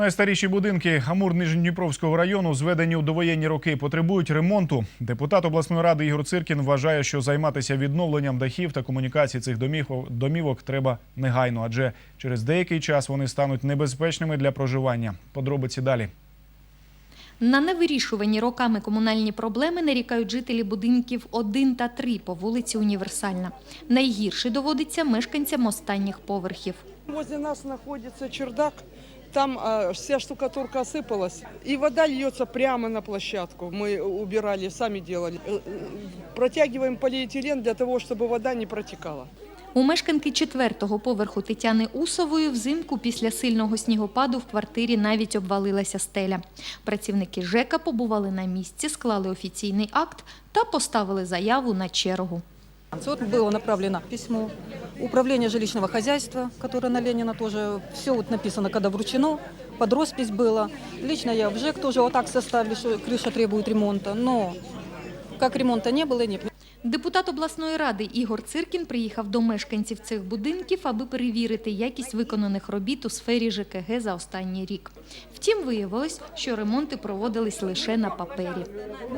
Найстаріші будинки Амур Нижньодніпровського району, зведені у довоєнні роки, потребують ремонту. Депутат обласної ради Ігор Циркін вважає, що займатися відновленням дахів та комунікацій цих домівок треба негайно, адже через деякий час вони стануть небезпечними для проживання. Подробиці далі. На невирішувані роками комунальні проблеми нарікають жителі будинків 1 та 3 по вулиці Універсальна. Найгірше доводиться мешканцям останніх поверхів. Возле нас находится чердак, там а, вся штукатурка осыпалась, и вода льется прямо на площадку. Мы убирали, сами делали. Э, э, Протягиваем полиэтилен для того, чтобы вода не протекала. У мешканки четвертого поверху Тетяни Усової взимку після сильного снігопаду в квартирі навіть обвалилася стеля. Працівники ЖЕКа побували на місці, склали офіційний акт та поставили заяву на чергу. Вот было направлено письмо Управление жилищного хозяйства, которое на Ленина тоже, все вот написано, когда вручено, под роспись было. Лично я в ЖЭК тоже вот так составили, что крыша требует ремонта, но как ремонта не было, нет. Депутат обласної ради Ігор Циркін приїхав до мешканців цих будинків, аби перевірити якість виконаних робіт у сфері ЖКГ за останній рік. Втім, виявилось, що ремонти проводились лише на папері.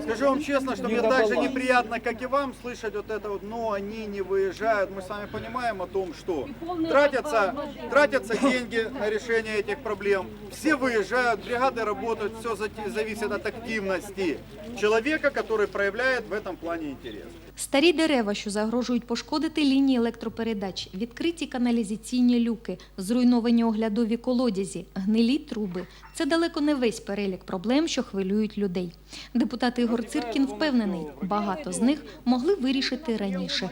Скажу вам честно, что мне так же неприятно, как и вам, слышать вот это вот, но они не выезжают. Мы с вами понимаем о том, что тратятся, тратятся деньги на решение этих проблем. Все выезжают, бригады работают, все зависит от активности человека, который проявляет в этом плане интерес. Старі дерева, що загрожують пошкодити лінії електропередач, відкриті каналізаційні люки, зруйновані оглядові колодязі, гнилі труби – це далеко не весь перелік проблем, що хвилюють людей. Депутат Ігор Циркін впевнений, багато з них могли вирішити раніше.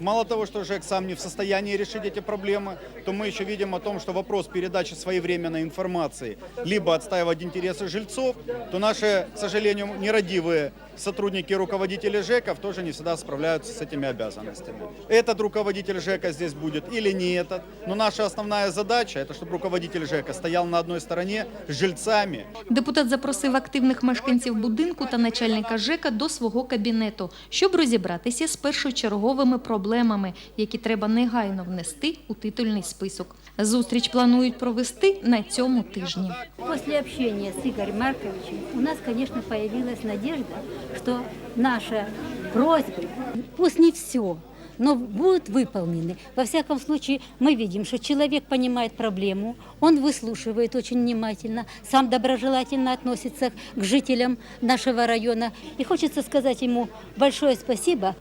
Мало того, что ЖЭК сам не в состоянии решить эти проблемы, то мы еще видим о том, что вопрос передачи своевременной информации, либо отстаивать интересы жильцов, то наши, к сожалению, нерадивые сотрудники и руководители ЖЭКов тоже не всегда справляются с этими обязанностями. Этот руководитель ЖЭКа здесь будет или не этот, но наша основная задача, это чтобы руководитель ЖЭКа стоял на одной стороне с жильцами, Депутат запросив активних мешканців будинку та начальника ЖЕКа до свого кабінету, щоб розібратися з першочерговими проблемами, які треба негайно внести у титульний список. Зустріч планують провести на цьому тижні. После общения с Игорем Марковичем у нас, конечно, появилась надежда, что наши просьбы, пусть не все, но будут выполнены. Во всяком случае, мы видим, что человек понимает проблему, он выслушивает очень внимательно, сам доброжелательно относится к жителям нашего района. И хочется сказать ему большое спасибо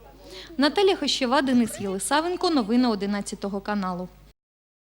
Наталя Хощева, Денис Єлисавенко. Новини 11 каналу.